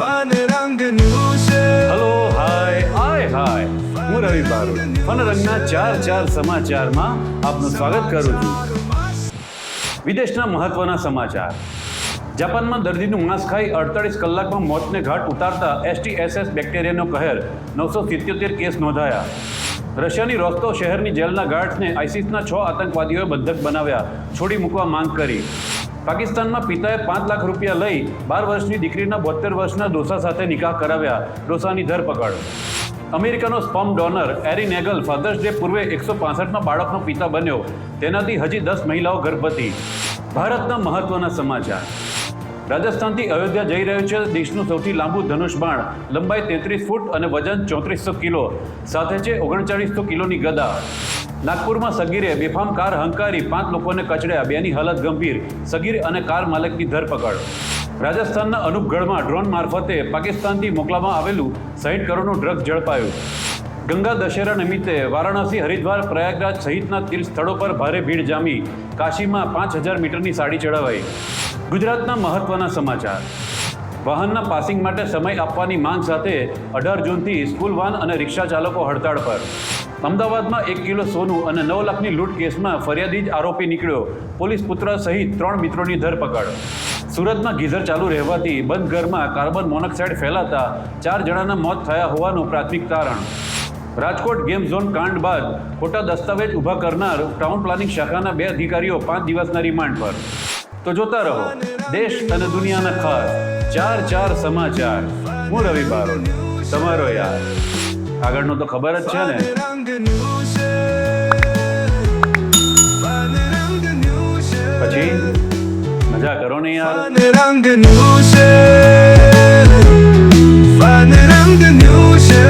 Fun રંગનું છે hello hi આય હાય હું રવિ બારોટ. ફન ચાર ચાર સમાચારમાં આપનું સ્વાગત કરું છું. વિદેશના મહત્વના સમાચાર. જાપાનમાં દર્દીનું માંસ ખાઈ અડતાળીસ કલાકમાં મોતને ઘાટ ઉતારતા એસટીએસએસ બેક્ટેરિયાનો કહેર. નવસો સિત્યોતેર કેસ નોંધાયા. રશિયાની રોસ્તો શહેરની જેલના ગાર્ડ્સને આઈસીસના છ આતંકવાદીઓએ બંધક બનાવ્યા. છોડી મૂકવા માંગ કરી. પાકિસ્તાનમાં પિતાએ પાંચ લાખ રૂપિયા લઈ બાર વર્ષની દીકરીના બોતેર વર્ષના ડોસા સાથે નિકાહ કરાવ્યા. ડોસાની ધરપકડ. અમેરિકાનો sperm donor Ari Nagel Father's Day પૂર્વે એકસો પાસઠના બાળકનો પિતા બન્યો. તેનાથી હજી દસ મહિલાઓ ગર્ભવતી. ભારતના મહત્વના સમાચાર. રાજસ્થાનથી અયોધ્યા જઈ રહ્યો છે દેશનું સૌથી લાંબુ ધનુષ બાણ. લંબાઈ તેત્રીસ ફૂટ અને વજન ચોત્રીસો કિલો. સાથે છે ઓગણચાળીસો કિલોની ગદા. નાગપુરમાં સગીરે બેફામ કાર હંકારી પાંચ લોકોને કચડ્યા. બેની હાલત ગંભીર. સગીર અને કાર માલિકની ધરપકડ. રાજસ્થાનના અનુપગઢમાં ડ્રોન મારફતે પાકિસ્તાનથી મોકલવામાં આવેલું સાહીઠ કરોડનું ડ્રગ્સ ઝડપાયું. ગંગા દશેરા નિમિત્તે વારાણસી હરિદ્વાર પ્રયાગરાજ સહિતના તીર્થ સ્થળો પર ભારે ભીડ જામી. કાશીમાં પાંચ હજાર મીટરની સાડી ચડાવાઈ. ગુજરાતના મહત્વના સમાચાર. વાહનના પાસિંગ માટે સમય આપવાની માંગ સાથે અઢાર જૂનથી સ્કૂલ વાન અને રિક્ષા ચાલકો હડતાળ પર. અમદાવાદમાં એક કિલો સોનું અને નવ લાખની લૂંટ કેસમાં ફરિયાદી જ આરોપી નીકળ્યો. પોલીસ પુત્ર સહિત ત્રણ મિત્રોની ધરપકડ. સુરતમાં ગીઝર ચાલુ રહેવાથી બંધ ઘરમાં કાર્બન મોનોક્સાઇડ ફેલાતા ચાર જણાના મોત થયા હોવાનું પ્રાથમિક તારણ. રાજકોટ ગેમ ઝોન કાંડ બાદ ખોટા દસ્તાવેજ ઊભા કરનાર ટાઉન પ્લાનિંગ શાખાના બે અધિકારીઓ પાંચ દિવસના રિમાન્ડ પર. તો જોતા રહો, દેશ અને દુનિયાના ખાસ ચાર ચાર સમાચાર. હું રવિ બારોટ. તમારો યાર. આગળનું તો ખબર જ છે ને. રંગનું છે. ફન રંગનું છે. પછી? મજા કરો ને યાર. ફન રંગનું છે. ફન રંગનું છે.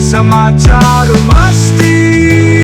સમાચાર મસ્તી